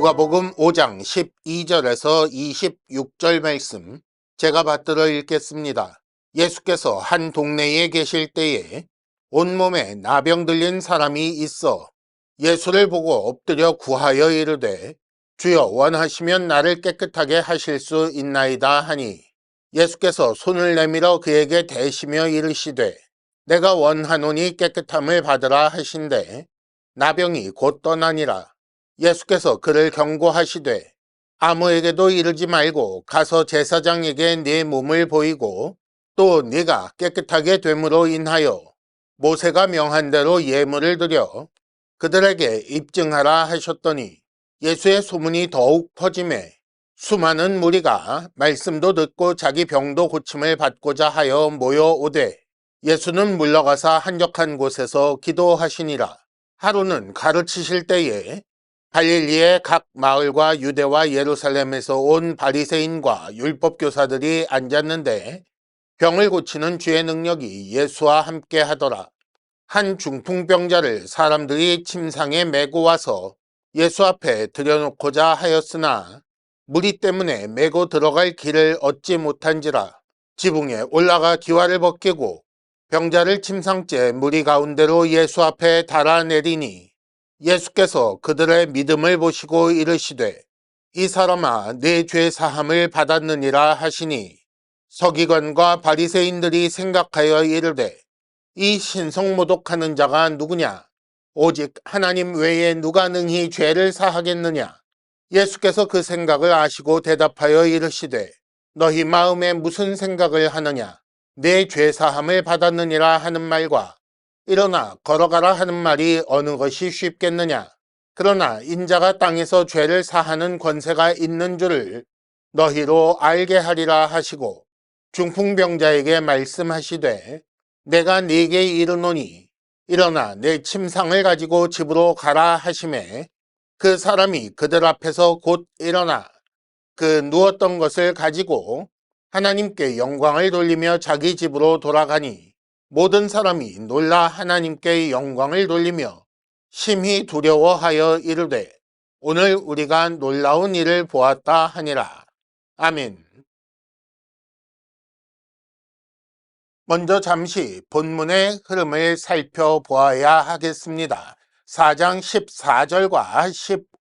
누가복음 5장 12절에서 26절 말씀 제가 받들어 읽겠습니다. 예수께서 한 동네에 계실 때에 온몸에 나병 들린 사람이 있어 예수를 보고 엎드려 구하여 이르되 주여 원하시면 나를 깨끗하게 하실 수 있나이다 하니 예수께서 손을 내밀어 그에게 대시며 이르시되 내가 원하노니 깨끗함을 받으라 하신대 나병이 곧 떠나니라 예수께서 그를 경고하시되 아무에게도 이르지 말고 가서 제사장에게 네 몸을 보이고 또 네가 깨끗하게 됨으로 인하여 모세가 명한 대로 예물을 드려 그들에게 입증하라 하셨더니 예수의 소문이 더욱 퍼짐에 수많은 무리가 말씀도 듣고 자기 병도 고침을 받고자 하여 모여오되 예수는 물러가사 한적한 곳에서 기도하시니라. 하루는 가르치실 때에 갈릴리의 각 마을과 유대와 예루살렘에서 온 바리새인과 율법 교사들이 앉았는데 병을 고치는 주의 능력이 예수와 함께 하더라. 한 중풍병자를 사람들이 침상에 메고 와서 예수 앞에 들여놓고자 하였으나 무리 때문에 메고 들어갈 길을 얻지 못한지라 지붕에 올라가 기와를 벗기고 병자를 침상째 무리 가운데로 예수 앞에 달아내리니 예수께서 그들의 믿음을 보시고 이르시되 이 사람아 내 죄 사함을 받았느니라 하시니 서기관과 바리새인들이 생각하여 이르되 이 신성모독하는 자가 누구냐? 오직 하나님 외에 누가 능히 죄를 사하겠느냐? 예수께서 그 생각을 아시고 대답하여 이르시되 너희 마음에 무슨 생각을 하느냐? 내 죄 사함을 받았느니라 하는 말과 일어나 걸어가라 하는 말이 어느 것이 쉽겠느냐? 그러나 인자가 땅에서 죄를 사하는 권세가 있는 줄을 너희로 알게 하리라 하시고 중풍병자에게 말씀하시되 내가 네게 이르노니 일어나 내 침상을 가지고 집으로 가라 하심에 그 사람이 그들 앞에서 곧 일어나 그 누웠던 것을 가지고 하나님께 영광을 돌리며 자기 집으로 돌아가니 모든 사람이 놀라 하나님께 영광을 돌리며 심히 두려워하여 이르되 오늘 우리가 놀라운 일을 보았다 하니라. 아멘. 먼저 잠시 본문의 흐름을 살펴보아야 하겠습니다. 4장 14절과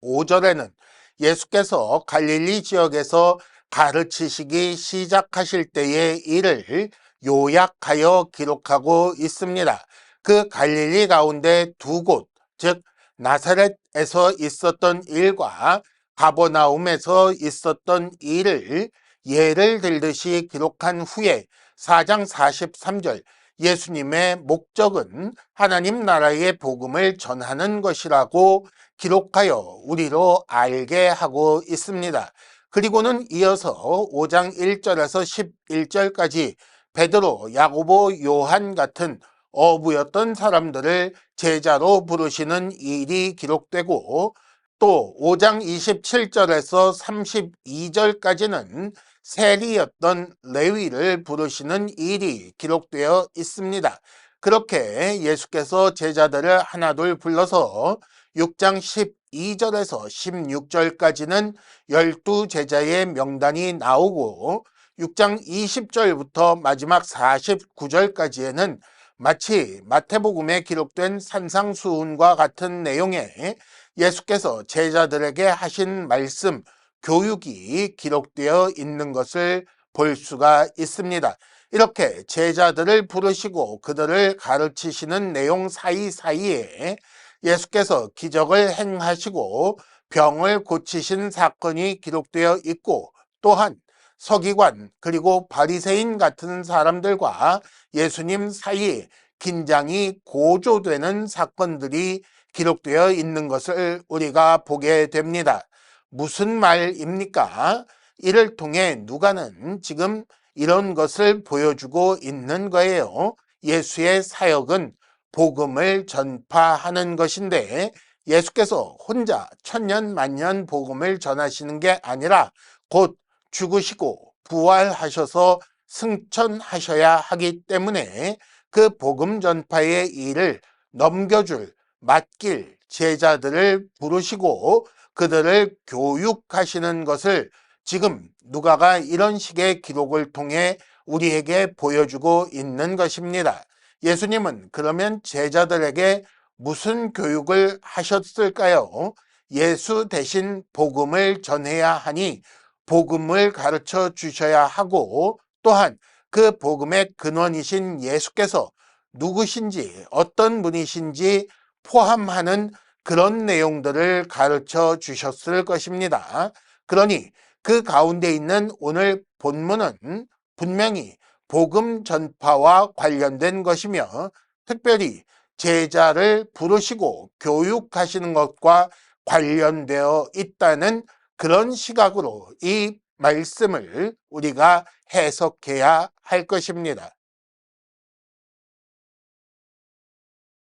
15절에는 예수께서 갈릴리 지역에서 가르치시기 시작하실 때의 일을 요약하여 기록하고 있습니다. 그 갈릴리 가운데 두 곳, 즉 나사렛에서 있었던 일과 가버나움에서 있었던 일을 예를 들듯이 기록한 후에 4장 43절 예수님의 목적은 하나님 나라의 복음을 전하는 것이라고 기록하여 우리로 알게 하고 있습니다. 그리고는 이어서 5장 1절에서 11절까지 베드로, 야고보, 요한 같은 어부였던 사람들을 제자로 부르시는 일이 기록되고 또 5장 27절에서 32절까지는 세리였던 레위를 부르시는 일이 기록되어 있습니다. 그렇게 예수께서 제자들을 하나둘 불러서 6장 12절에서 16절까지는 열두 제자의 명단이 나오고 6장 20절부터 마지막 49절까지에는 마치 마태복음에 기록된 산상수훈과 같은 내용의 예수께서 제자들에게 하신 말씀, 교육이 기록되어 있는 것을 볼 수가 있습니다. 이렇게 제자들을 부르시고 그들을 가르치시는 내용 사이사이에 예수께서 기적을 행하시고 병을 고치신 사건이 기록되어 있고 또한 서기관 그리고 바리새인 같은 사람들과 예수님 사이에 긴장이 고조되는 사건들이 기록되어 있는 것을 우리가 보게 됩니다. 무슨 말입니까? 이를 통해 누가는 지금 이런 것을 보여주고 있는 거예요. 예수의 사역은 복음을 전파하는 것인데 예수께서 혼자 천년 만년 복음을 전하시는 게 아니라 곧 죽으시고 부활하셔서 승천하셔야 하기 때문에 그 복음 전파의 일을 넘겨줄 맡길 제자들을 부르시고 그들을 교육하시는 것을 지금 누가가 이런 식의 기록을 통해 우리에게 보여주고 있는 것입니다. 예수님은 그러면 제자들에게 무슨 교육을 하셨을까요? 예수 대신 복음을 전해야 하니 복음을 가르쳐 주셔야 하고 또한 그 복음의 근원이신 예수께서 누구신지 어떤 분이신지 포함하는 그런 내용들을 가르쳐 주셨을 것입니다. 그러니 그 가운데 있는 오늘 본문은 분명히 복음 전파와 관련된 것이며 특별히 제자를 부르시고 교육하시는 것과 관련되어 있다는 그런 시각으로 이 말씀을 우리가 해석해야 할 것입니다.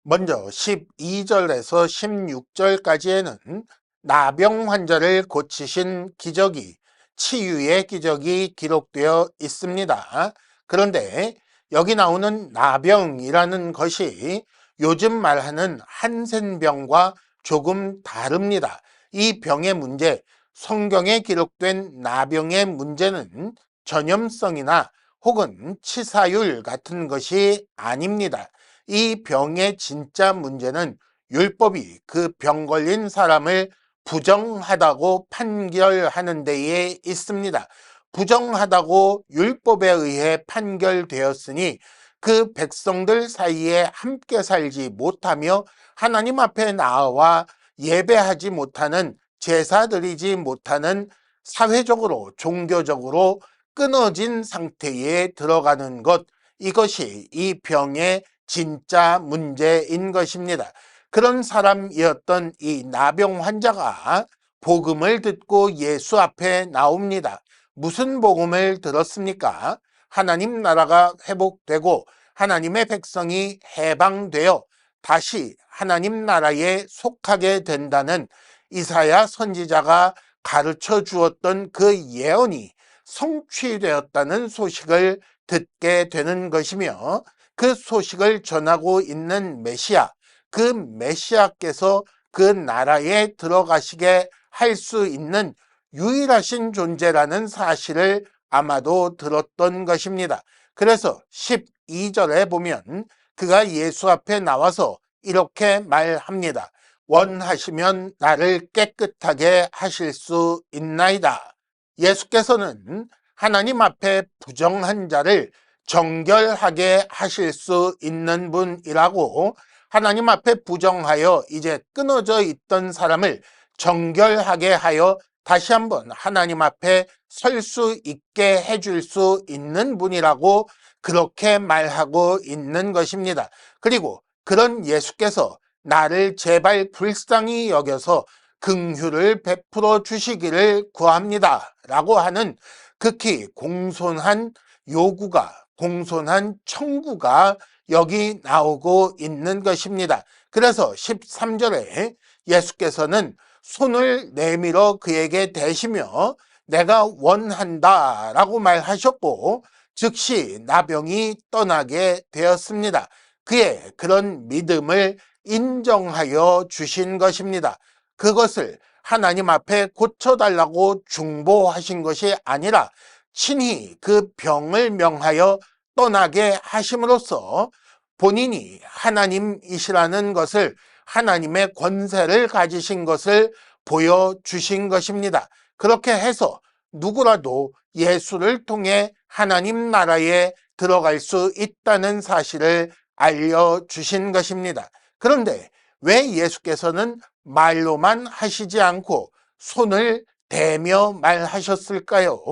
먼저 12절에서 16절까지에는 나병 환자를 고치신 기적이 치유의 기적이 기록되어 있습니다. 그런데 여기 나오는 나병이라는 것이 요즘 말하는 한센병과 조금 다릅니다. 이 병의 문제, 성경에 기록된 나병의 문제는 전염성이나 혹은 치사율 같은 것이 아닙니다. 이 병의 진짜 문제는 율법이 그 병 걸린 사람을 부정하다고 판결하는 데에 있습니다. 부정하다고 율법에 의해 판결되었으니 그 백성들 사이에 함께 살지 못하며 하나님 앞에 나와 예배하지 못하는 제사 드리지 못하는 사회적으로 종교적으로 끊어진 상태에 들어가는 것 이것이 이 병의 진짜 문제인 것입니다. 그런 사람이었던 이 나병 환자가 복음을 듣고 예수 앞에 나옵니다. 무슨 복음을 들었습니까? 하나님 나라가 회복되고 하나님의 백성이 해방되어 다시 하나님 나라에 속하게 된다는 이사야 선지자가 가르쳐 주었던 그 예언이 성취되었다는 소식을 듣게 되는 것이며 그 소식을 전하고 있는 메시아, 그 메시아께서 그 나라에 들어가시게 할 수 있는 유일하신 존재라는 사실을 아마도 들었던 것입니다. 그래서 12절에 보면 그가 예수 앞에 나와서 이렇게 말합니다. 원하시면 나를 깨끗하게 하실 수 있나이다. 예수께서는 하나님 앞에 부정한 자를 정결하게 하실 수 있는 분이라고 하나님 앞에 부정하여 이제 끊어져 있던 사람을 정결하게 하여 다시 한번 하나님 앞에 설 수 있게 해줄 수 있는 분이라고 그렇게 말하고 있는 것입니다. 그리고 그런 예수께서 나를 제발 불쌍히 여겨서 긍휼을 베풀어 주시기를 구합니다. 라고 하는 극히 공손한 요구가 공손한 청구가 여기 나오고 있는 것입니다. 그래서 13절에 예수께서는 손을 내밀어 그에게 대시며 내가 원한다 라고 말하셨고 즉시 나병이 떠나게 되었습니다. 그의 그런 믿음을 인정하여 주신 것입니다. 그것을 하나님 앞에 고쳐달라고 중보하신 것이 아니라 친히 그 병을 명하여 떠나게 하심으로써 본인이 하나님이시라는 것을 하나님의 권세를 가지신 것을 보여주신 것입니다. 그렇게 해서 누구라도 예수를 통해 하나님 나라에 들어갈 수 있다는 사실을 알려주신 것입니다. 그런데 왜 예수께서는 말로만 하시지 않고 손을 대며 말하셨을까요?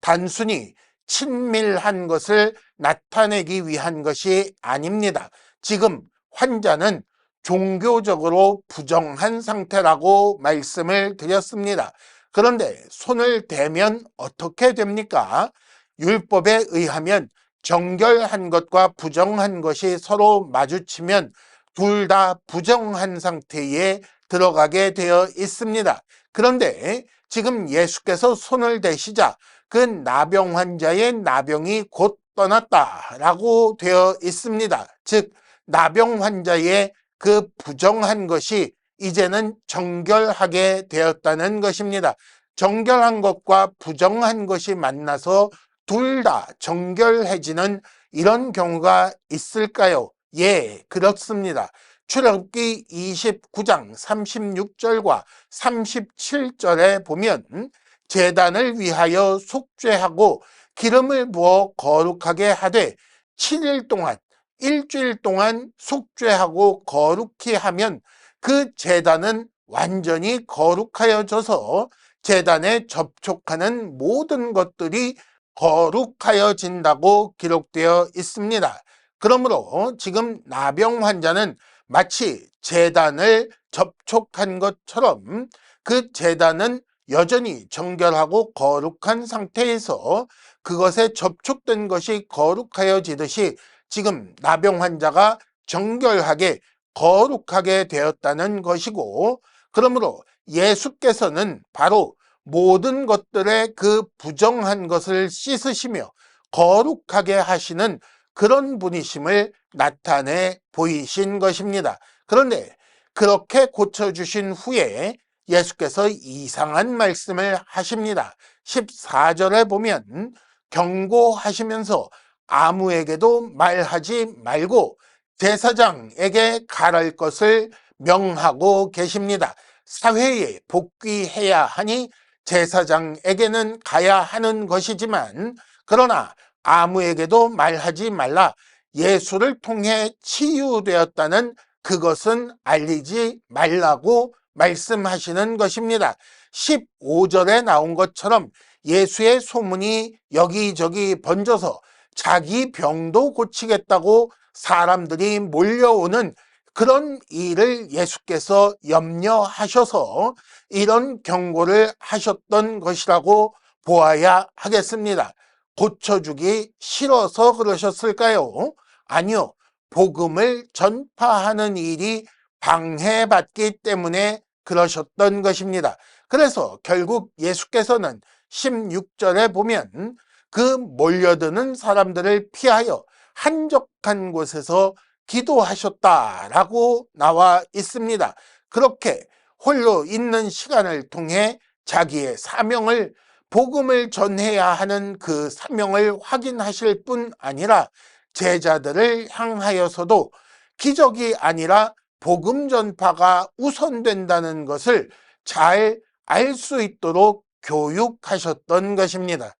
단순히 친밀한 것을 나타내기 위한 것이 아닙니다. 지금 환자는 종교적으로 부정한 상태라고 말씀을 드렸습니다. 그런데 손을 대면 어떻게 됩니까? 율법에 의하면 정결한 것과 부정한 것이 서로 마주치면 둘 다 부정한 상태에 들어가게 되어 있습니다. 그런데 지금 예수께서 손을 대시자 그 나병 환자의 나병이 곧 떠났다라고 되어 있습니다. 즉 나병 환자의 그 부정한 것이 이제는 정결하게 되었다는 것입니다. 정결한 것과 부정한 것이 만나서 둘 다 정결해지는 이런 경우가 있을까요? 예, 그렇습니다. 출애굽기 29장 36절과 37절에 보면 재단을 위하여 속죄하고 기름을 부어 거룩하게 하되 7일 동안 일주일 동안 속죄하고 거룩히 하면 그 재단은 완전히 거룩하여져서 재단에 접촉하는 모든 것들이 거룩하여진다고 기록되어 있습니다. 그러므로 지금 나병 환자는 마치 재단을 접촉한 것처럼 그 재단은 여전히 정결하고 거룩한 상태에서 그것에 접촉된 것이 거룩하여지듯이 지금 나병 환자가 정결하게 거룩하게 되었다는 것이고 그러므로 예수께서는 바로 모든 것들의 그 부정한 것을 씻으시며 거룩하게 하시는 그런 분이심을 나타내 보이신 것입니다. 그런데 그렇게 고쳐주신 후에 예수께서 이상한 말씀을 하십니다. 14절에 보면 경고하시면서 아무에게도 말하지 말고 제사장에게 가랄 것을 명하고 계십니다. 사회에 복귀해야 하니 제사장에게는 가야 하는 것이지만 그러나 아무에게도 말하지 말라 예수를 통해 치유되었다는 그것은 알리지 말라고 말씀하시는 것입니다. 15절에 나온 것처럼 예수의 소문이 여기저기 번져서 자기 병도 고치겠다고 사람들이 몰려오는 그런 일을 예수께서 염려하셔서 이런 경고를 하셨던 것이라고 보아야 하겠습니다. 고쳐주기 싫어서 그러셨을까요? 아니요. 복음을 전파하는 일이 방해받기 때문에 그러셨던 것입니다. 그래서 결국 예수께서는 16절에 보면 그 몰려드는 사람들을 피하여 한적한 곳에서 기도하셨다라고 나와 있습니다. 그렇게 홀로 있는 시간을 통해 자기의 사명을 복음을 전해야 하는 그 사명을 확인하실 뿐 아니라 제자들을 향하여서도 기적이 아니라 복음 전파가 우선된다는 것을 잘 알 수 있도록 교육하셨던 것입니다.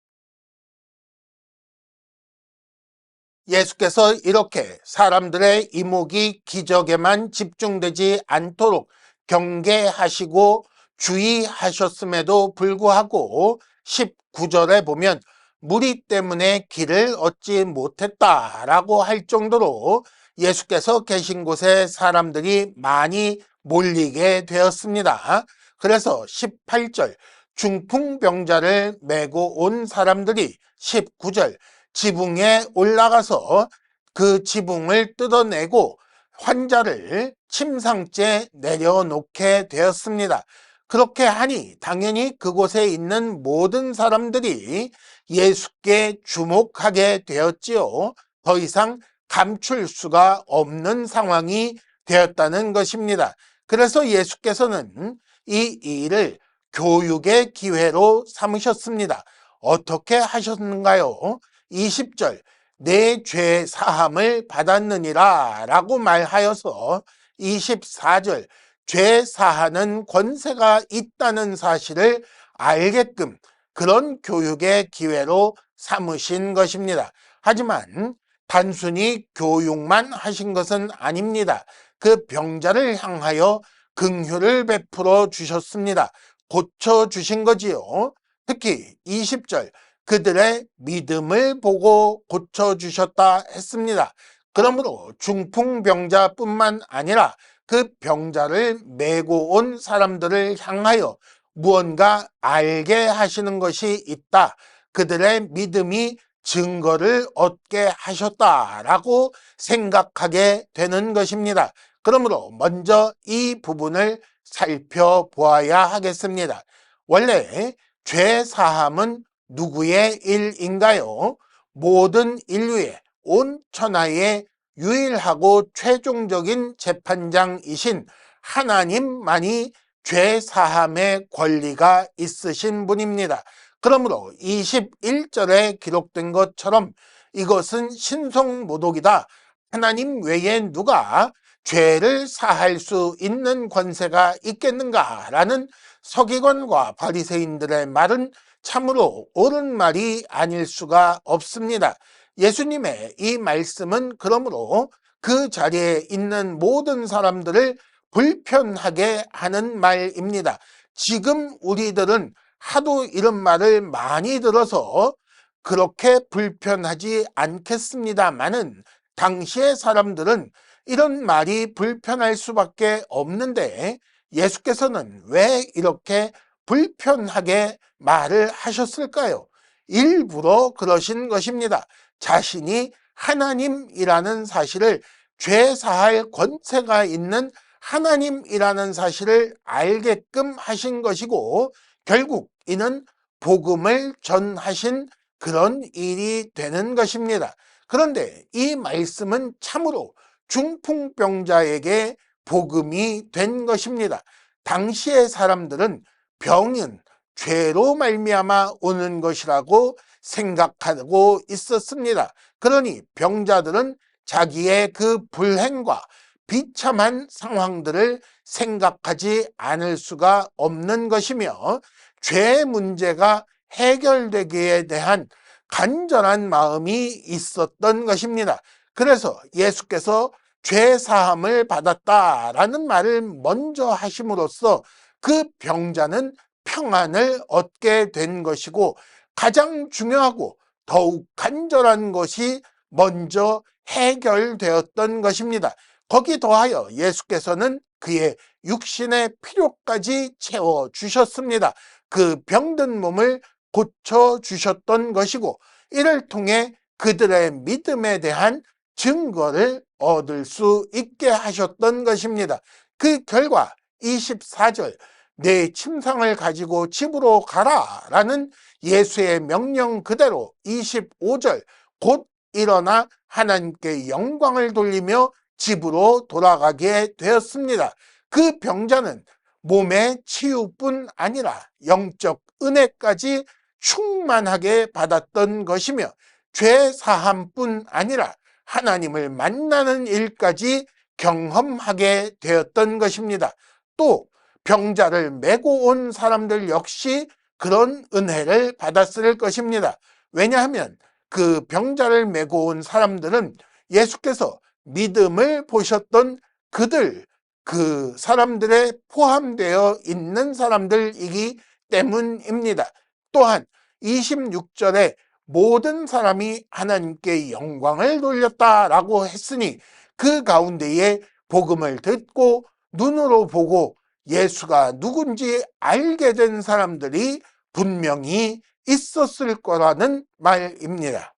예수께서 이렇게 사람들의 이목이 기적에만 집중되지 않도록 경계하시고 주의하셨음에도 불구하고 19절에 보면 무리 때문에 길을 얻지 못했다라고 할 정도로 예수께서 계신 곳에 사람들이 많이 몰리게 되었습니다. 그래서 18절 중풍병자를 메고 온 사람들이 19절 지붕에 올라가서 그 지붕을 뜯어내고 환자를 침상째 내려놓게 되었습니다. 그렇게 하니 당연히 그곳에 있는 모든 사람들이 예수께 주목하게 되었지요. 더 이상 감출 수가 없는 상황이 되었다는 것입니다. 그래서 예수께서는 이 일을 교육의 기회로 삼으셨습니다. 어떻게 하셨는가요? 20절 내 죄 사함을 받았느니라 라고 말하여서 24절 죄 사하는 권세가 있다는 사실을 알게끔 그런 교육의 기회로 삼으신 것입니다. 하지만 단순히 교육만 하신 것은 아닙니다. 그 병자를 향하여 긍휼을 베풀어 주셨습니다. 고쳐 주신 거지요. 특히 20절 그들의 믿음을 보고 고쳐 주셨다 했습니다. 그러므로 중풍병자뿐만 아니라 그 병자를 메고 온 사람들을 향하여 무언가 알게 하시는 것이 있다. 그들의 믿음이 증거를 얻게 하셨다라고 생각하게 되는 것입니다. 그러므로 먼저 이 부분을 살펴보아야 하겠습니다. 원래 죄 사함은 누구의 일인가요? 모든 인류의 온 천하의 유일하고 최종적인 재판장이신 하나님만이 죄 사함의 권리가 있으신 분입니다. 그러므로 21절에 기록된 것처럼 이것은 신성모독이다. 하나님 외에 누가 죄를 사할 수 있는 권세가 있겠는가라는 서기관과 바리새인들의 말은 참으로 옳은 말이 아닐 수가 없습니다. 예수님의 이 말씀은 그러므로 그 자리에 있는 모든 사람들을 불편하게 하는 말입니다. 지금 우리들은 하도 이런 말을 많이 들어서 그렇게 불편하지 않겠습니다만은 당시의 사람들은 이런 말이 불편할 수밖에 없는데 예수께서는 왜 이렇게 불편하게 말을 하셨을까요? 일부러 그러신 것입니다. 자신이 하나님이라는 사실을 죄 사할 권세가 있는 하나님이라는 사실을 알게끔 하신 것이고 결국 이는 복음을 전하신 그런 일이 되는 것입니다. 그런데 이 말씀은 참으로 중풍병자에게 복음이 된 것입니다. 당시의 사람들은 병은 죄로 말미암아 오는 것이라고 생각하고 있었습니다. 그러니 병자들은 자기의 그 불행과 비참한 상황들을 생각하지 않을 수가 없는 것이며 죄 문제가 해결되기에 대한 간절한 마음이 있었던 것입니다. 그래서 예수께서 죄 사함을 받았다라는 말을 먼저 하심으로써 그 병자는 평안을 얻게 된 것이고 가장 중요하고 더욱 간절한 것이 먼저 해결되었던 것입니다. 거기 더하여 예수께서는 그의 육신의 필요까지 채워 주셨습니다. 그 병든 몸을 고쳐 주셨던 것이고 이를 통해 그들의 믿음에 대한 증거를 얻을 수 있게 하셨던 것입니다. 그 결과 24절 내 침상을 가지고 집으로 가라 라는 예수의 명령 그대로 25절 곧 일어나 하나님께 영광을 돌리며 집으로 돌아가게 되었습니다. 그 병자는 몸의 치유뿐 아니라 영적 은혜까지 충만하게 받았던 것이며 죄 사함뿐 아니라 하나님을 만나는 일까지 경험하게 되었던 것입니다. 또 병자를 메고 온 사람들 역시 그런 은혜를 받았을 것입니다. 왜냐하면 그 병자를 메고 온 사람들은 예수께서 믿음을 보셨던 그들, 그 사람들에 포함되어 있는 사람들이기 때문입니다. 또한 26절에 모든 사람이 하나님께 영광을 돌렸다라고 했으니 그 가운데에 복음을 듣고 눈으로 보고 예수가 누군지 알게 된 사람들이 분명히 있었을 거라는 말입니다.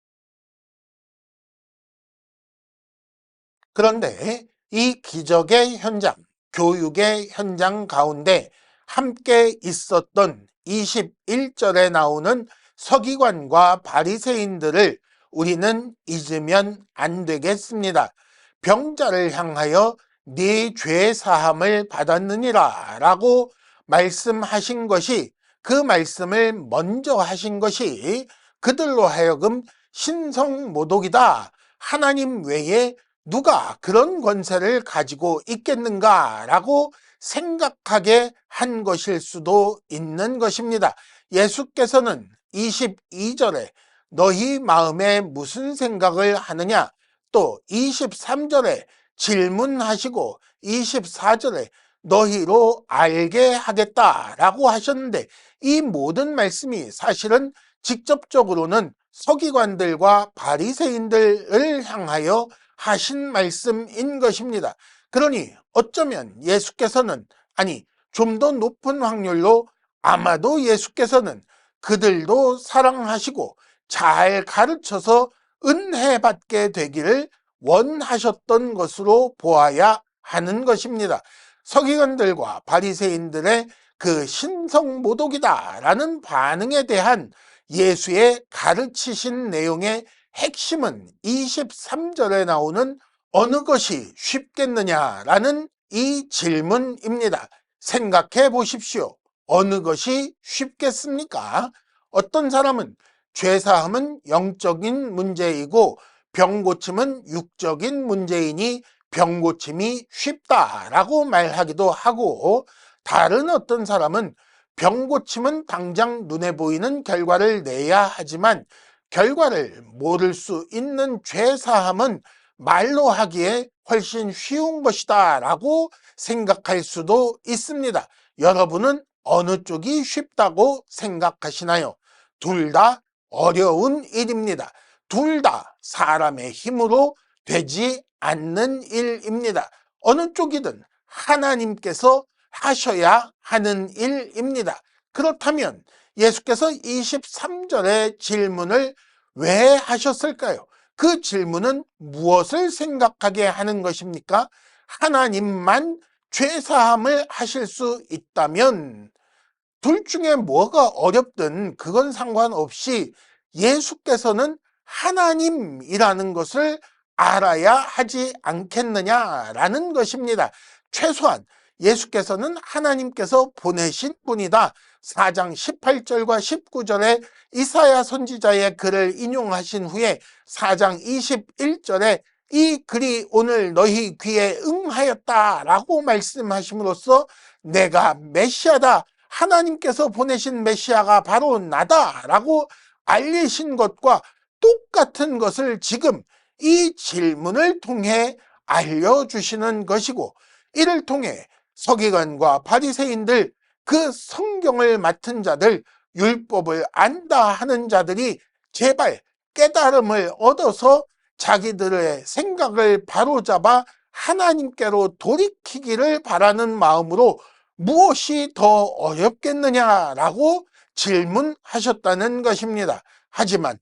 그런데 이 기적의 현장, 교육의 현장 가운데 함께 있었던 21절에 나오는 서기관과 바리새인들을 우리는 잊으면 안 되겠습니다. 병자를 향하여 네 죄 사함을 받았느니라 라고 말씀하신 것이 그 말씀을 먼저 하신 것이 그들로 하여금 신성 모독이다. 하나님 외에 누가 그런 권세를 가지고 있겠는가 라고 생각하게 한 것일 수도 있는 것입니다. 예수께서는 22절에 너희 마음에 무슨 생각을 하느냐 또 23절에 질문하시고 24절에 너희로 알게 하겠다라고 하셨는데 이 모든 말씀이 사실은 직접적으로는 서기관들과 바리새인들을 향하여 하신 말씀인 것입니다. 그러니 어쩌면 예수께서는 아니 좀 더 높은 확률로 아마도 예수께서는 그들도 사랑하시고 잘 가르쳐서 은혜 받게 되기를 원하셨던 것으로 보아야 하는 것입니다. 서기관들과 바리새인들의 그 신성 모독이다라는 반응에 대한 예수의 가르치신 내용의 핵심은 23절에 나오는 어느 것이 쉽겠느냐라는 이 질문입니다. 생각해 보십시오. 어느 것이 쉽겠습니까? 어떤 사람은 죄사함은 영적인 문제이고 병 고침은 육적인 문제이니 병 고침이 쉽다라고 말하기도 하고 다른 어떤 사람은 병 고침은 당장 눈에 보이는 결과를 내야 하지만 결과를 모를 수 있는 죄사함은 말로 하기에 훨씬 쉬운 것이다 라고 생각할 수도 있습니다. 여러분은 어느 쪽이 쉽다고 생각하시나요? 둘 다 어려운 일입니다. 둘다 사람의 힘으로 되지 않는 일입니다. 어느 쪽이든 하나님께서 하셔야 하는 일입니다. 그렇다면 예수께서 23절의 질문을 왜 하셨을까요? 그 질문은 무엇을 생각하게 하는 것입니까? 하나님만 죄사함을 하실 수 있다면 둘 중에 뭐가 어렵든 그건 상관없이 예수께서는 하나님이라는 것을 알아야 하지 않겠느냐라는 것입니다. 최소한 예수께서는 하나님께서 보내신 분이다. 4장 18절과 19절에 이사야 선지자의 글을 인용하신 후에 4장 21절에 이 글이 오늘 너희 귀에 응하였다라고 말씀하심으로써 내가 메시아다. 하나님께서 보내신 메시아가 바로 나다라고 알리신 것과 똑같은 것을 지금 이 질문을 통해 알려주시는 것이고 이를 통해 서기관과 바리새인들 그 성경을 맡은 자들 율법을 안다 하는 자들이 제발 깨달음을 얻어서 자기들의 생각을 바로잡아 하나님께로 돌이키기를 바라는 마음으로 무엇이 더 어렵겠느냐라고 질문하셨다는 것입니다. 하지만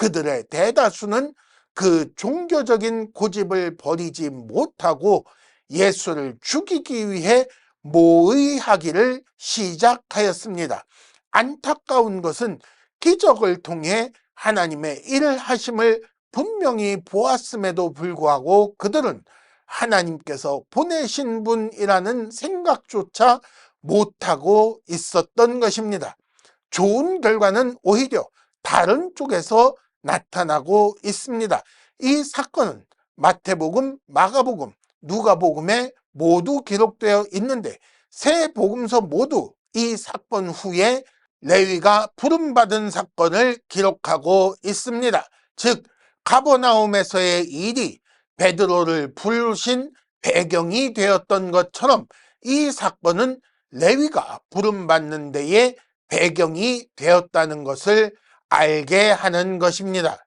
그들의 대다수는 그 종교적인 고집을 버리지 못하고 예수를 죽이기 위해 모의하기를 시작하였습니다. 안타까운 것은 기적을 통해 하나님의 일을 하심을 분명히 보았음에도 불구하고 그들은 하나님께서 보내신 분이라는 생각조차 못하고 있었던 것입니다. 좋은 결과는 오히려 다른 쪽에서 나타나고 있습니다. 이 사건은 마태복음, 마가복음, 누가복음에 모두 기록되어 있는데 세 복음서 모두 이 사건 후에 레위가 부름받은 사건을 기록하고 있습니다. 즉 가버나움에서의 일이 베드로를 부르신 배경이 되었던 것처럼 이 사건은 레위가 부름받는 데에 배경이 되었다는 것을 알게 하는 것입니다.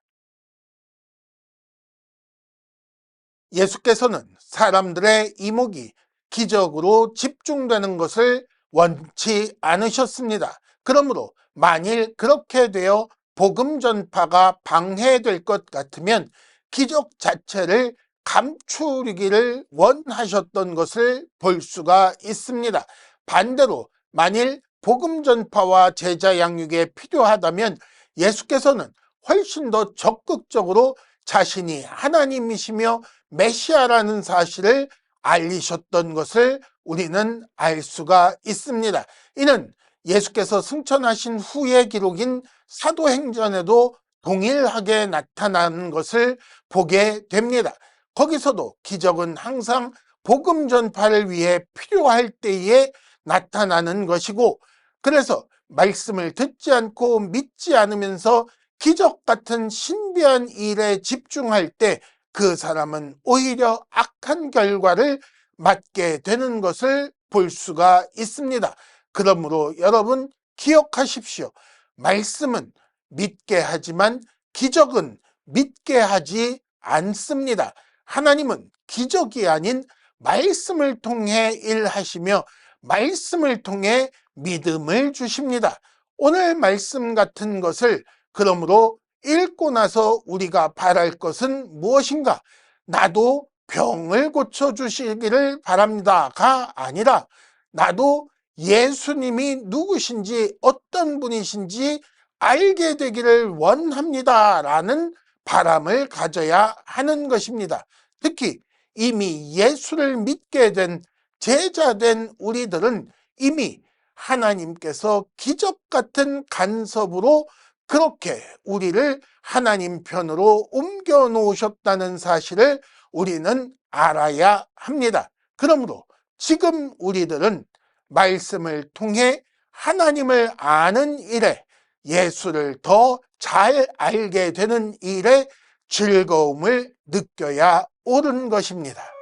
예수께서는 사람들의 이목이 기적으로 집중되는 것을 원치 않으셨습니다. 그러므로 만일 그렇게 되어 복음 전파가 방해될 것 같으면 기적 자체를 감추기를 원하셨던 것을 볼 수가 있습니다. 반대로 만일 복음 전파와 제자 양육에 필요하다면 예수께서는 훨씬 더 적극적으로 자신이 하나님이시며 메시아라는 사실을 알리셨던 것을 우리는 알 수가 있습니다. 이는 예수께서 승천하신 후의 기록인 사도행전에도 동일하게 나타나는 것을 보게 됩니다. 거기서도 기적은 항상 복음 전파를 위해 필요할 때에 나타나는 것이고 그래서 말씀을 듣지 않고 믿지 않으면서 기적 같은 신비한 일에 집중할 때 그 사람은 오히려 악한 결과를 맞게 되는 것을 볼 수가 있습니다. 그러므로 여러분 기억하십시오. 말씀은 믿게 하지만 기적은 믿게 하지 않습니다. 하나님은 기적이 아닌 말씀을 통해 일하시며 말씀을 통해 믿음을 주십니다. 오늘 말씀 같은 것을 그러므로 읽고 나서 우리가 바랄 것은 무엇인가? 나도 병을 고쳐주시기를 바랍니다가 아니라 나도 예수님이 누구신지 어떤 분이신지 알게 되기를 원합니다. 라는 바람을 가져야 하는 것입니다. 특히 이미 예수를 믿게 된 제자된 우리들은 이미 하나님께서 기적 같은 간섭으로 그렇게 우리를 하나님 편으로 옮겨 놓으셨다는 사실을 우리는 알아야 합니다. 그러므로 지금 우리들은 말씀을 통해 하나님을 아는 일에 예수를 더 잘 알게 되는 일에 즐거움을 느껴야 옳은 것입니다.